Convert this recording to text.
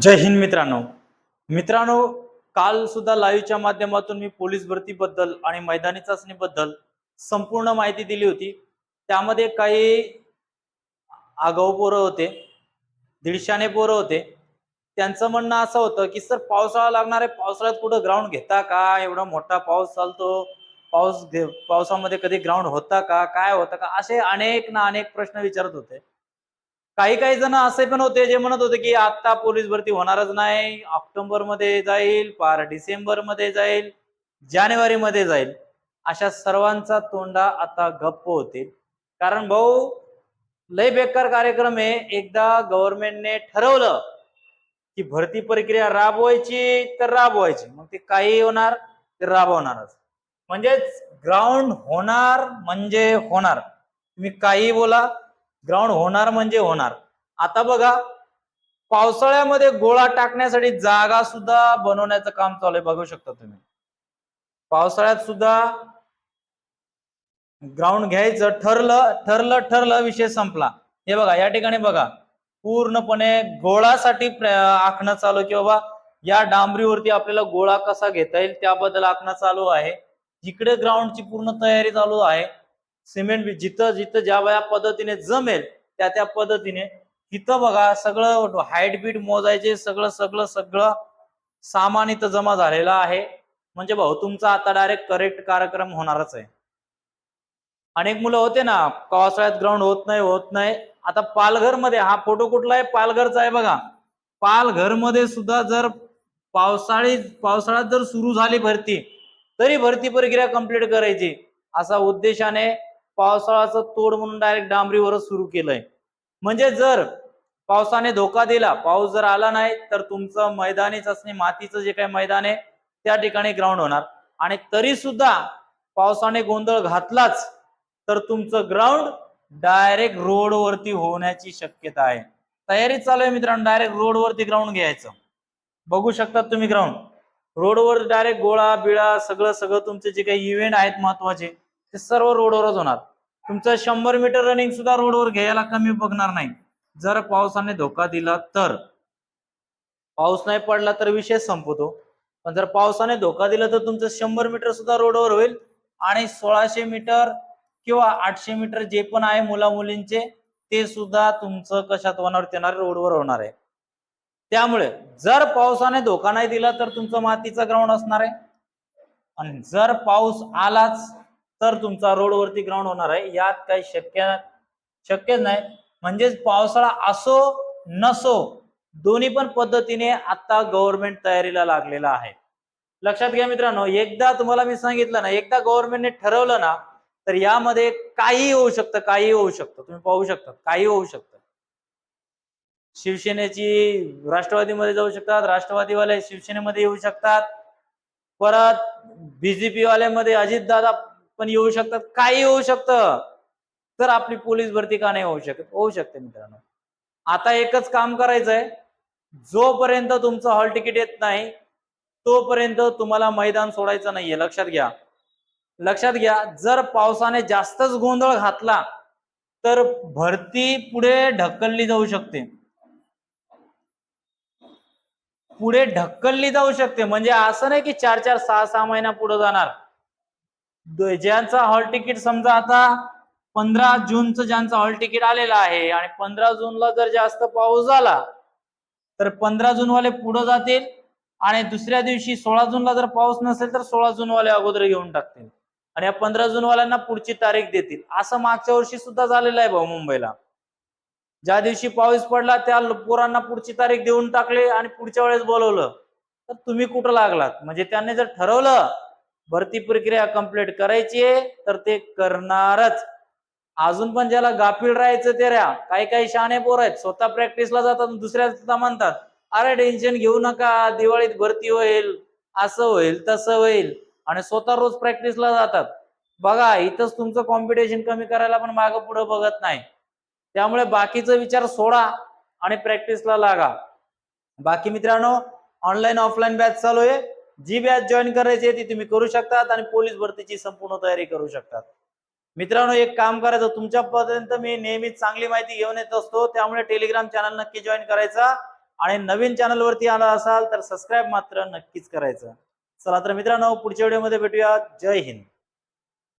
जय हिंद मित्रांनो. मित्रांनो काल सुद्धा लाईव्हच्या माध्यमातून मी पोलीस भरतीबद्दल आणि मैदानी चाचणीबद्दल संपूर्ण माहिती दिली होती. त्यामध्ये काही आगाऊ पोरं होते दीडशाने पोरं होते. त्यांचं म्हणणं असं होतं की सर पावसाळा लागणार आहे पावसाळ्यात कुठं ग्राउंड घेता का? एवढा मोठा पाऊस चालतो पाऊस घे- पावसामध्ये कधी ग्राउंड होता का? काय होता का? असे अनेक ना अनेक प्रश्न विचारत होते. काही काही जण असे पण होते जे म्हणत होते की आता पोलीस भरती होणारच नाही. ऑक्टोबरमध्ये जाईल पार डिसेंबरमध्ये जाईल जानेवारी मध्ये जाईल. अशा सर्वांचा तोंडा आता गप्प होते कारण भाऊ लय बेकार कार्यक्रम आहे. एकदा गव्हर्नमेंटने ठरवलं की भरती प्रक्रिया राबवायची तर राबवायची. मग ते काही होणार ते राबवणारच. म्हणजेच ग्राउंड होणार म्हणजे होणार. तुम्ही काही बोला. ग्राउंड होणार म्हणजे होणार. आता बघा पावसाळ्यामध्ये गोळा टाकण्यासाठी जागा सुद्धा बनवण्याचं काम चालू आहे. बघू शकता तुम्ही. पावसाळ्यात सुद्धा ग्राउंड घ्यायचं ठरलं ठरलं ठरलं विषय संपला. हे बघा या ठिकाणी बघा. पूर्णपणे गोळासाठी आखणं चालू की बाबा या डांबरीवरती आपल्याला गोळा कसा घेता येईल त्याबद्दल आखणं चालू आहे. जिकडे ग्राउंडची पूर्ण तयारी चालू आहे सिमेंट बी- जिथं जिथं ज्या वया पद्धतीने जमेल त्या त्या पद्धतीने तिथं बघा सगळं हाईट बीट मोजायचे सगळं सगळं सगळं सामान इथं जमा झालेलं आहे. म्हणजे भाऊ तुमचा आता डायरेक्ट करेक्ट कार्यक्रम होणारच आहे. अनेक मुलं होते ना पावसाळ्यात ग्राउंड होत नाही होत नाही. आता पालघरमध्ये हा फोटो कुठला आहे पालघरचा आहे बघा. पालघरमध्ये सुद्धा जर पावसाळी पावसाळ्यात जर सुरू झाली भरती तरी भरती प्रक्रिया कंप्लीट करायची. असा उद्देशाने पावसाळ्याचं तोड म्हणून डायरेक्ट डांबरीवरच सुरू केलंय. म्हणजे जर पावसाने धोका दिला पाऊस जर आला नाही तर तुमचं मैदानी चाचणी मातीचं जे काही मैदान आहे त्या ठिकाणी ग्राउंड होणार. आणि तरी सुद्धा पावसाने गोंधळ घातलाच तर तुमचं ग्राउंड डायरेक्ट रोडवरती होण्याची शक्यता आहे. तयारी चालू आहे मित्रांनो डायरेक्ट रोडवरती ग्राउंड घ्यायचं. बघू शकता तुम्ही ग्राउंड रोडवर डायरेक्ट गोळा बिळा सगळं सगळं तुमचे जे काही इव्हेंट आहेत महत्त्वाचे ते सर्व रोडवरच होणार. तुमचं शंभर मीटर रनिंग सुद्धा रोडवर घ्यायला कमी बघणार नाही. जर पावसाने धोका दिला तर. पाऊस नाही पडला तर विषय संपतो. पण जर पावसाने धोका दिला तर तुमचं शंभर मीटर सुद्धा रोडवर होईल. आणि सोळाशे मीटर किंवा आठशे मीटर जे पण आहे मुला मुलींचे ते सुद्धा तुमचं कशात होणार येणार रोडवर होणार आहे. त्यामुळे जर पावसाने धोका नाही दिला तर तुमचं मातीचा ग्राउंड असणार आहे. आणि जर पाऊस आलाच तर तुमचा रोडवरती ग्राउंड होणार आहे. यात काही शक्य शक्यच नाही. म्हणजेच पावसाळा असो नसो दोन्ही पण पद्धतीने आता गव्हर्नमेंट तयारीला लागलेला आहे. लक्षात घ्या मित्रांनो एकदा तुम्हाला मी सांगितलं ना एकदा गव्हर्नमेंटने ठरवलं ना तर यामध्ये काही होऊ शकतं काही होऊ शकतं. तुम्ही पाहू शकता काही होऊ शकतं. शिवसेनेची राष्ट्रवादीमध्ये जाऊ शकतात राष्ट्रवादीवाले शिवसेनेमध्ये येऊ शकतात. परत बीजेपी वाल्यामध्ये अजितदादा पण येऊ शकतात. काही होऊ शकतं. तर आपली पोलीस भरती का नाही होऊ शकत? होऊ शकते मित्रांनो. आता एकच काम करायचंय. जोपर्यंत तुमचं हॉल तिकीट येत नाही तोपर्यंत तुम्हाला मैदान सोडायचं नाहीये. लक्षात घ्या. लक्षात घ्या जर पावसाने जास्तच गोंधळ घातला तर भरती पुढे ढकलली जाऊ शकते. पुढे ढकलली जाऊ शकते. म्हणजे असं नाही की चार चार सहा सहा महिना पुढे जाणार. ज्यांचा हॉल तिकीट समजा आता पंधरा जूनचं ज्यांचं हॉल तिकीट आलेलं आहे आणि पंधरा जूनला जर जास्त पाऊस झाला तर पंधरा जून वाले पुढे जातील आणि दुसऱ्या दिवशी सोळा जूनला जर पाऊस नसेल तर सोळा जून वाले अगोदर घेऊन टाकतील. आणि या पंधरा जून वाल्यांना पुढची तारीख देतील. असं मागच्या वर्षी सुद्धा झालेलं आहे भाऊ मुंबईला. ज्या दिवशी पाऊस पडला त्या पोरांना पुढची तारीख देऊन टाकली आणि पुढच्या वेळेस बोलवलं. तर तुम्ही कुठं लागलात? म्हणजे त्यांनी जर ठरवलं भरती प्रक्रिया कंप्लीट करायची आहे तर ते करणारच. अजून पण ज्याला गाफील राहायचं ते राहा. काही काही शाणे पोर आहेत स्वतः प्रॅक्टिसला जातात दुसऱ्या म्हणतात अरे टेन्शन घेऊ नका दिवाळीत भरती होईल असं होईल तसं होईल. आणि स्वतः रोज प्रॅक्टिसला जातात. बघा इथंच तुमचं कॉम्पिटिशन कमी करायला पण मागं पुढे बघत नाही. त्यामुळे बाकीचा विचार सोडा आणि प्रॅक्टिसला लागा. बाकी मित्रांनो ऑनलाईन ऑफलाईन बॅच चालू आहे. जी बॅच जॉईन करायची आहे ती तुम्ही करू शकतात आणि पोलीस भरतीची संपूर्ण तयारी करू शकतात. मित्रांनो एक काम करायचं तुमच्यापर्यंत मी नेहमीच चांगली माहिती घेऊन येत असतो त्यामुळे टेलिग्राम चॅनल नक्की जॉईन करायचा आणि नवीन चॅनल वरती आला असाल तर सबस्क्राईब मात्र नक्कीच करायचं. चला तर मित्रांनो पुढच्या व्हिडिओमध्ये भेटूया जय हिंद.